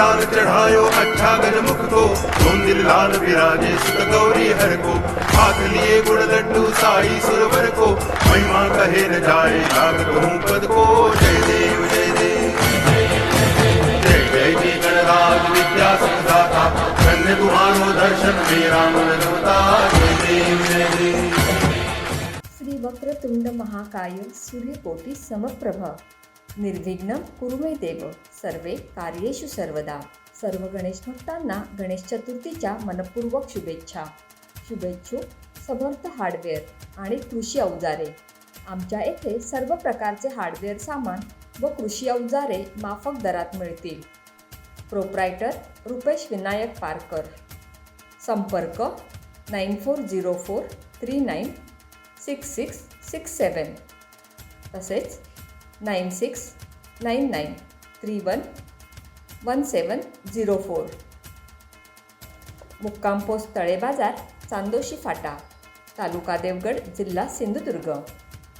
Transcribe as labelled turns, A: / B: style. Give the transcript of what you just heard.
A: लाल चढ़ायो अच्छा गजमुख को मंदिर लाल विराजे सुत गौरी हर को। हाथ लिए गुड़ लड्डू साई सुरवर को। महिमा कहे न जाए लागत हूँ पद को। जय देव जय देव। जय जय जी गणराज विद्या सुखदाता धन्य तुम्हारो दर्शन मेरा मन रमता जय देव जय देव।
B: श्री वक्रतुंड महाकाय सूर्यकोटी समप्रभ। निर्विघ्न कुरुमे देव सर्वे कार्येषु सर्वदा. सर्व गणेश भक्तांना गणेश चतुर्थीच्या मनपूर्वक शुभेच्छा. शुभेच्छू समर्थ हार्डवेअर आणि कृषी अवजारे आमच्या येथे सर्व प्रकारचे हार्डवेअर सामान व कृषी अवजारे माफक दरात मिळतील. प्रोप्रायटर रुपेश विनायक पारकर. संपर्क nine four zero four three nine six six six seven तसेच nine six nine nine three one one seven zero four. मुक्काम पोस्ट तळे बाजार चांदोशी फाटा तालुका देवगड जिल्हा सिंधुदुर्ग.